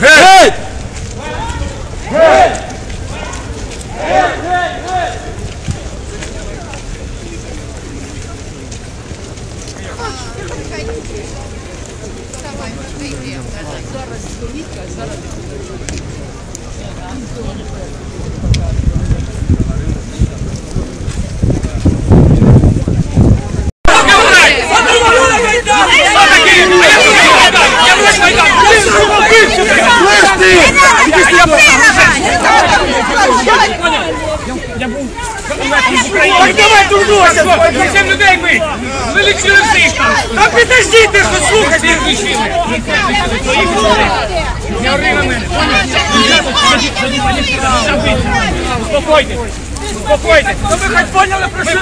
Геть! Так давай турнуйся! Зачем людей бить? Ви лічили всіх там! Та підождіть, ти що лічили! Не ори на мене! Успокойтесь! Успокойтесь! Ну ви хоч поняли, про що?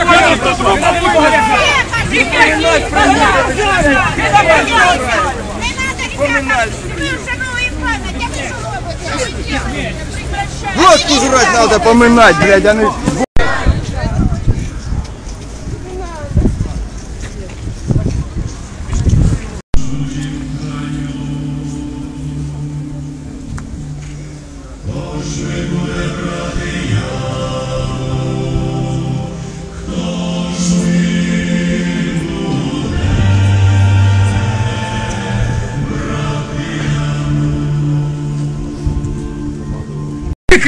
Водку жрать надо поминать, блядь, а не...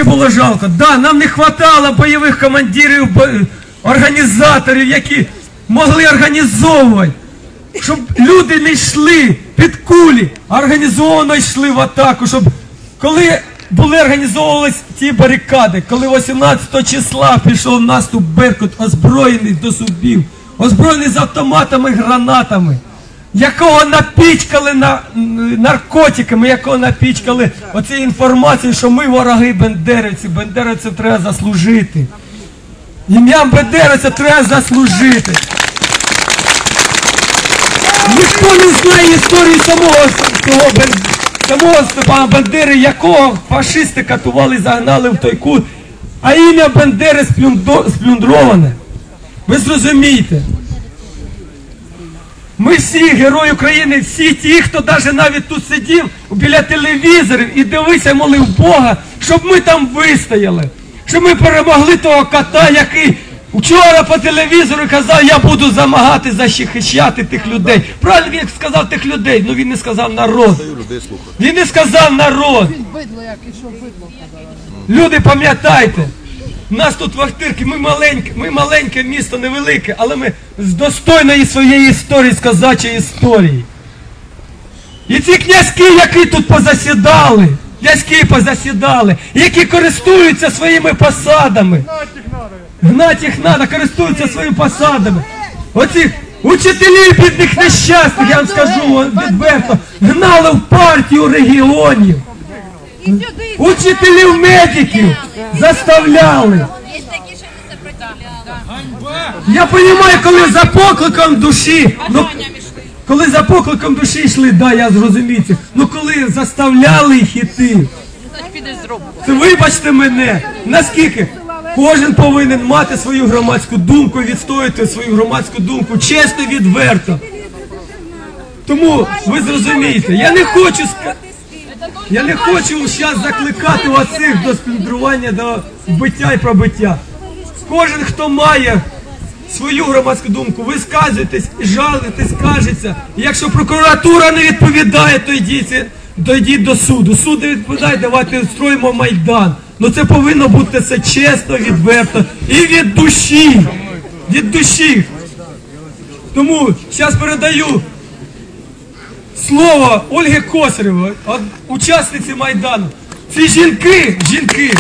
Тільки було жалко. Да, нам не вистачало бойових командирів, організаторів, які могли організовувати, щоб люди не йшли під кулі, а організовано йшли в атаку, щоб коли були організовувались ті барикади, коли 18 числа пішов наступ Беркут, озброєний до зубів, озброєний з автоматами, гранатами якого напічкали на, наркотиками, якого напічкали оці інформації, що ми вороги бендерівці, бендерівців треба заслужити. Ім'ям бендерівця треба заслужити. Ніхто не знає історії самого, того, самого Степана Бандери, якого фашисти катували, загнали в той кут, а ім'я Бандери сплюндроване. Ви зрозумієте. Ми всі герої України, всі ті, хто навіть навіть тут сидів біля телевізорів і дивився, молив Бога, щоб ми там вистояли, щоб ми перемогли того кота, який вчора по телевізору казав, я буду замагати захищати тих людей. Правильно він сказав тих людей, ну він не сказав народ. Він не сказав народ. Люди, пам'ятайте, нас тут вахтирки, ми маленьке, ми маленьке місто, невелике, але ми з достойної своєї історії, з козачої історії. І ці князьки, які тут позасідали, князьки позасідали, які користуються своїми посадами. Гнать їх надо, користуються своїми посадами. Оцих учителів бідних нещасних, я вам скажу відверто, гнали в партію регіонів. Учителів медиків заставляли. Я розумію, коли за покликом душі, ну, коли за покликом душі йшли, да, я зрозумів це. Ну коли заставляли їх іти, то вибачте мене, наскільки кожен повинен мати свою громадську думку, відстояти свою громадську думку чесно, відверто. Тому ви зрозумієте, я не хочу ска- я не хочу зараз закликати оцих до сплюндрування, до вбиття і пробиття. Кожен, хто має свою громадську думку, висказуйтесь, жалуйтесь, скажеться. І якщо прокуратура не відповідає, то йдіть, то до суду. Суд не відповідає, давайте строїмо Майдан. Ну це повинно бути все чесно, відверто і від душі. Від душі. Тому зараз передаю слово Ольги Косарєвої, учасниці Майдану. Ці жінки, жінки.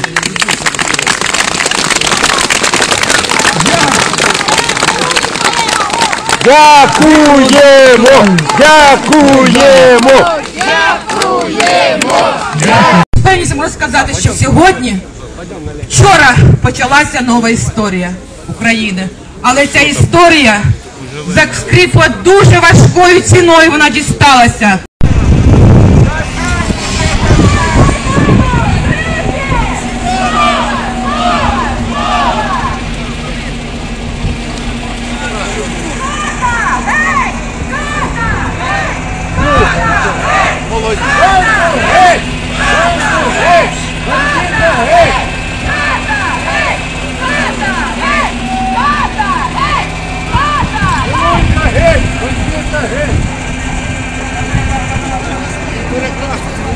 Дякуємо! Дякуємо! Певність можу сказати, що сьогодні, вчора почалася нова історія України. Але ця історія заскріпла дуже важкою ціною, вона дісталася.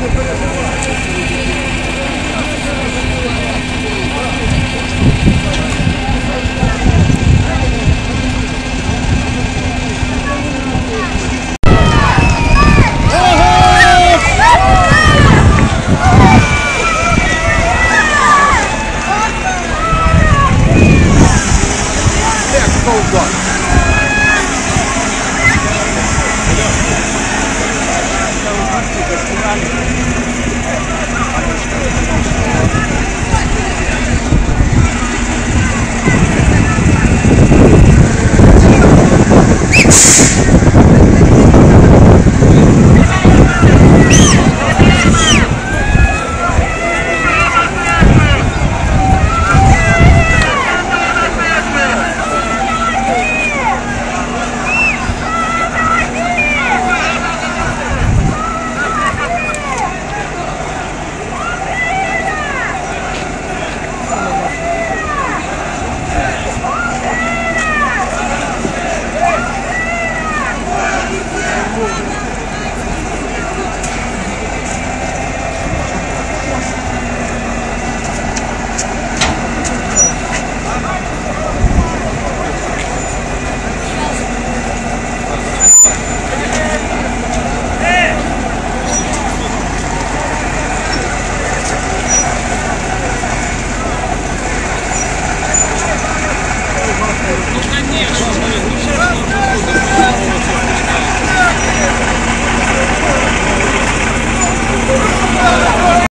Vamos, things.